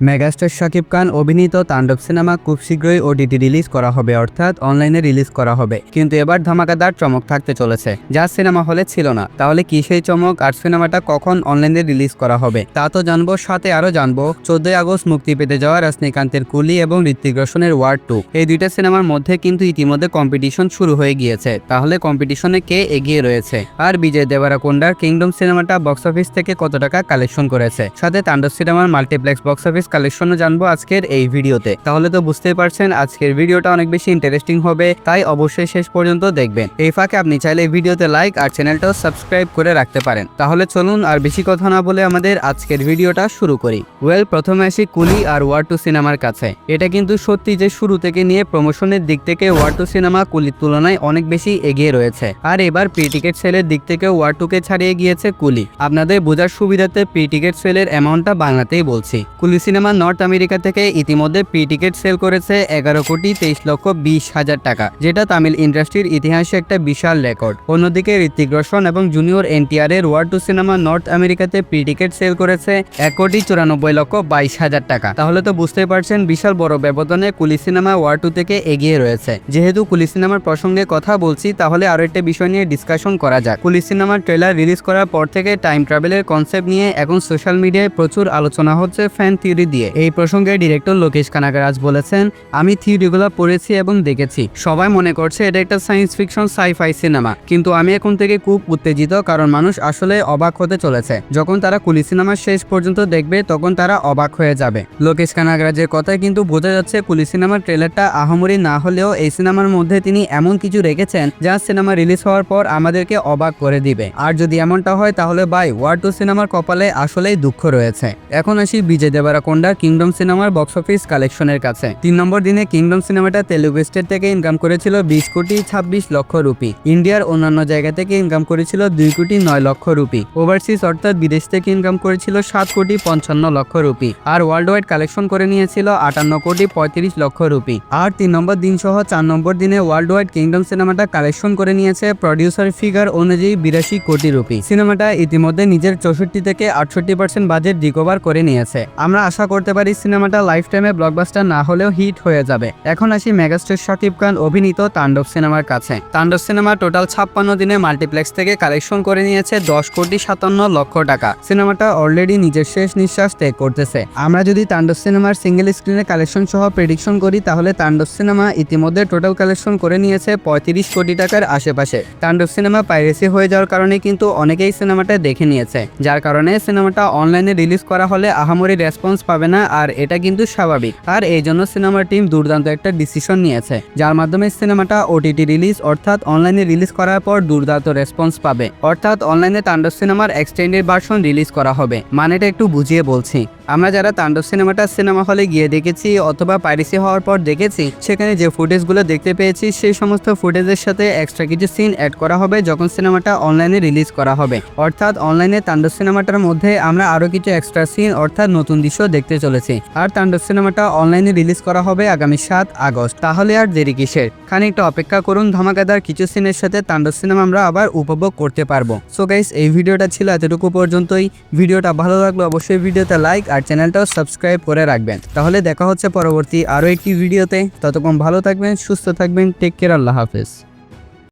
Megastar Shakib Khan অভিনীত তাণ্ডব cinema খুব শীঘ্রই ওটিটি রিলিজ করা হবে, অর্থাৎ অনলাইনে রিলিজ করা হবে। কিন্তু এবার ধামাকাদার চমক থাকতে চলেছে, যা সিনেমা হলে ছিল না। তাহলে কি সেই চমক আর সিনেমাটা কখন অনলাইনে রিলিজ করা হবে? তা তো জানব, সাথে আরও জানব। চোদ্দই আগস্ট মুক্তি পেতে যাওয়া রজনীকান্তের কুলি এবং ঋত্বিক রোশনের ওয়ার্ড টু। এই দুইটা সিনেমার মধ্যে কিন্তু ইতিমধ্যে কম্পিটিশন শুরু হয়ে গিয়েছে। তাহলে কম্পিটিশনে কে এগিয়ে রয়েছে? আর বিজয় দেবারাকোন্ডার কিংডম সিনেমাটা বক্স অফিস থেকে কত টাকা কালেকশন করেছে? সাথে তাণ্ডব সিনেমার মাল্টিপ্লেক্স বক্স অফিস কালেকশনও জানব আজকের এই ভিডিওতে। তাহলে তো বুঝতেই পারছেন, আজকের ভিডিওটা অনেক বেশি ইন্টারেস্টিং হবে, তাই অবশ্যই শেষ পর্যন্ত দেখবেন। এই ফাঁকে আপনি চাইলে ভিডিওতে লাইক আর চ্যানেলটাও সাবস্ক্রাইব করে রাখতে পারেন। তাহলে চলুন আর বেশি কথা না বলে আমাদের আজকের ভিডিওটা শুরু করি। ওয়েল প্রথমে আসি কুলি আর ওয়ার টু সিনেমার কাছে। এটা কিন্তু সত্যি যে শুরু থেকে নিয়ে প্রমোশনের দিক থেকে ওয়ার টু সিনেমা কুলির তুলনায় অনেক বেশি এগিয়ে রয়েছে। আর এবার প্রি টিকিট সেলের দিক থেকে ওয়ার টুকে ছাড়িয়ে গিয়েছে কুলি। আপনাদের বোঝার সুবিধাতে প্রি টিকিট সেলের অ্যামাউন্টটা বাংলাতেই বলছি। কুলি সিনেমা নর্থ আমেরিকা থেকে ইতিমধ্যে প্রি টিকিট সেল করেছে এগারো কোটি তেইশ লক্ষ বিশ হাজার টাকা, যেটা তামিল ইন্ডাস্ট্রির ইতিহাসে একটা বিশাল রেকর্ড। অন্যদিকে ঋত্বিক রোশন এবং জুনিয়র এনটিআর এর ওয়ার টু সিনেমা নর্থ আমেরিকাতে প্রি টিকিট সেল করেছে এক কোটি চুরানব্বই লক্ষ বাইশ হাজার টাকা। তাহলে তো বুঝতেই পারছেন বিশাল বড় ব্যবধানে কুলি সিনেমা ওয়ার টু থেকে এগিয়ে রয়েছে। যেহেতু কুলি সিনেমার প্রসঙ্গে কথা বলছি, তাহলে আরও একটা বিষয় নিয়ে ডিসকাশন করা যাক। কুলি সিনেমার ট্রেলার রিলিজ করার পর থেকে টাইম ট্রাভেলের কনসেপ্ট নিয়ে এখন সোশ্যাল মিডিয়ায় প্রচুর আলোচনা হচ্ছে ফ্যান থিওরি দিয়ে। এই প্রসঙ্গে ডিরেক্টর লোকেশ কানাগারাজ বলেছেন, আমি থিওরিগুলো পড়েছি এবং দেখেছি। সবাই মনে করছে এটা একটা সায়েন্স ফিকশন সাইফাই সিনেমা। কিন্তু আমি এখন থেকে খুব উত্তেজিত কারণ মানুষ আসলে অবাক হতে চলেছে। যখন তারা কুলি সিনেমার শেষ পর্যন্ত দেখবে, তখন তারা অবাক হয়ে যাবে। লোকেশ কানাগরাজের কথায় কিন্তু বোঝা যাচ্ছে, কুলি সিনেমার ট্রেলারটা আহামরি না হলেও এই সিনেমার মধ্যে তিনি এমন কিছু রেখেছেন যা সিনেমা রিলিজ হওয়ার পর আমাদেরকে অবাক করে দিবে। আর যদি এমনটা হয়, তাহলে বাই ওয়ার টু সিনেমার কপালে আসলেই দুঃখ রয়েছে। এখন আসি বিজয় দেবারাকোন্ডা কিংডম সিনেমার বক্স অফিস কালেকশনের কাছে। তিন নম্বর দিনে কিংডম সিনেমাটা তেলুগু স্টেট থেকে ইনকাম করেছিল বিশ কোটি ছাব্বিশ লক্ষ রুপি। ইন্ডিয়ার অন্যান্য জায়গা থেকে ইনকাম করেছিল দুই কোটি নয় লক্ষ রুপি। ওভারসিজ অর্থাৎ বিদেশ থেকে ইনকাম করেছিল সাত কোটি পঞ্চান্ন লক্ষ রুপি। আর ওয়ার্ল্ড ওয়াইড কালেকশন করে নিয়েছিল আটান্ন কোটি পঁয়ত্রিশ লক্ষ রুপি। আর তিন নম্বর দিন সহ চার নম্বর দিনে ওয়ার্ল্ড ওয়াইড কিংডম সিনেমাটা কালেকশন করে নিয়েছে প্রডিউসার ফিগার অনুযায়ী বিরাশি কোটি রুপি। সিনেমাটা ইতিমধ্যে নিজের চৌষট্টি থেকে আটষট্টি পার্সেন্ট বাজেট রিকভার করে নিয়েছে। আমরা আশা করতে পারি সিনেমাটা লাইফ টাইমে ব্লকবাস্টার না হলেও হিট হয়ে যাবে। এখন আসি মেগাস্টার শাকিব খান অভিনীত তাণ্ডব সিনেমার কাছে। তাণ্ডব সিনেমা টোটাল ছাপ্পান্ন দিনে মাল্টিপ্লেক্স থেকে কালেকশন করে নিয়েছে দশ কোটি সাতান্ন লক্ষ টাকা। সিনেমাটা অলরেডি নিজের শেষ নিঃশ্বাস ত্যাগ করতেছে। আমরা যদি তাণ্ডব সিনেমার সিঙ্গেল স্ক্রিনে কালেকশন সহ প্রেডিকশন করি, তাহলে তাণ্ডব সিনেমা ইতিমধ্যে টোটাল কালেকশন করে নিয়েছে পঁয়ত্রিশ কোটি টাকার আশেপাশে। তাণ্ডব সিনেমা পাইরেসি হয়ে যাওয়ার কারণে কিন্তু অনেকেই সিনেমাটা দেখে নিয়েছে। যার কারণে সিনেমাটা অনলাইনে রিলিজ করা হলে আহামরি রেসপন্স পাবে না, আর এটা কিন্তু স্বাভাবিক। আর এই জন্য সিনেমার টিম দুর্দান্ত একটা ডিসিশন নিয়েছে, যার মাধ্যমে সিনেমাটা ওটিটি রিলিজ অর্থাৎ অনলাইনে রিলিজ করার পর দুর্দান্ত রেসপন্স পাবে। অর্থাৎ অনলাইনে তাণ্ডব সিনেমার এক্সটেন্ডেড ভার্সন রিলিজ করা হবে। মানেটা একটু বুঝিয়ে বলছি, আমরা যারা তাণ্ডব সিনেমাটা সিনেমা হলে গিয়ে দেখেছি অথবা পাইরেসি হওয়ার পর দেখেছি, সেখানে যে ফুটেজগুলো দেখতে পেয়েছি, সেই সমস্ত ফুটেজের সাথে এক্সট্রা কিছু সিন অ্যাড করা হবে যখন সিনেমাটা অনলাইনে রিলিজ করা হবে। অর্থাৎ অনলাইনে তাণ্ডব সিনেমাটার মধ্যে আমরা আরও কিছু এক্সট্রা সিন অর্থাৎ নতুন দৃশ্য দেখতে চলেছি। আর তাণ্ডব সিনেমাটা অনলাইনে রিলিজ করা হবে আগামী সাত আগস্ট। তাহলে আর দেরি কিসের? খানিকটা অপেক্ষা করুন, ধামাকাদার কিছু সিনের সাথে তাণ্ডব সিনেমা আমরা আবার উপভোগ করতে পারব। সো গাইস এই ভিডিওটা ছিল এতটুকু পর্যন্তই। ভিডিওটা ভালো লাগল অবশ্যই ভিডিওতে লাইক আর চ্যানেলটাও সাবস্ক্রাইব করে রাখবেন। তাহলে দেখা হচ্ছে পরবর্তী আরও একটি ভিডিওতে। ততক্ষণ ভালো থাকবেন, সুস্থ থাকবেন টেক কেয়ার আল্লাহ হাফেজ।